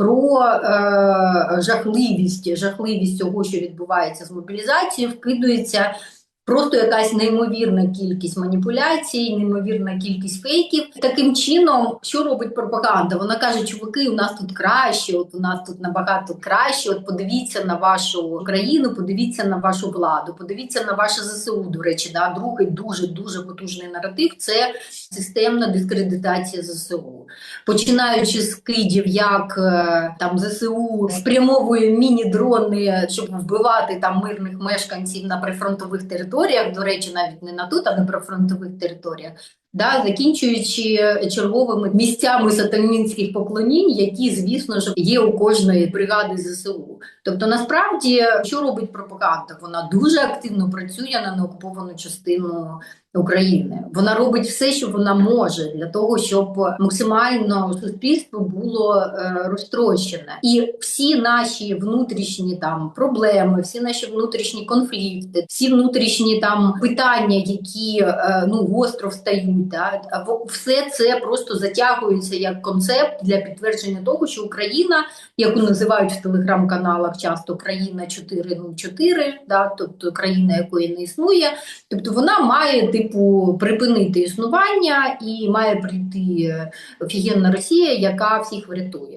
про е, жахливість, жахливість цього, що відбувається з мобілізацією, вкидується просто якась неймовірна кількість маніпуляцій, неймовірна кількість фейків. Таким чином, що робить пропаганда? Вона каже: чуваки, у нас тут краще, от у нас тут набагато краще. От подивіться на вашу країну, подивіться на вашу владу, подивіться на ваше ЗСУ. До речі, да, другий дуже дуже потужний наратив це системна дискредитація ЗСУ, починаючи з кидів, як е, там ЗСУ спрямовує міні-дрони, щоб вбивати там мирних мешканців на прифронтових територіях. До речі, навіть не на тут, а на прифронтових територіях. Да, закінчуючи черговими місцями сатанінських поклонінь, які, звісно ж, є у кожної бригади ЗСУ. Тобто, насправді, що робить пропаганда? Вона дуже активно працює на неокуповану частину України. Вона робить все, що вона може для того, щоб максимально суспільство було е, розтрощене, і всі наші внутрішні там проблеми, всі наші внутрішні конфлікти, всі внутрішні там питання, які е, ну гостро встають, да, все це просто затягується як концепт для підтвердження того, що Україна, яку називають в телеграм-каналах часто країна 404, да, тобто країна, якої не існує, тобто вона має типу припинити існування і має прийти офігенна Росія, яка всіх врятує.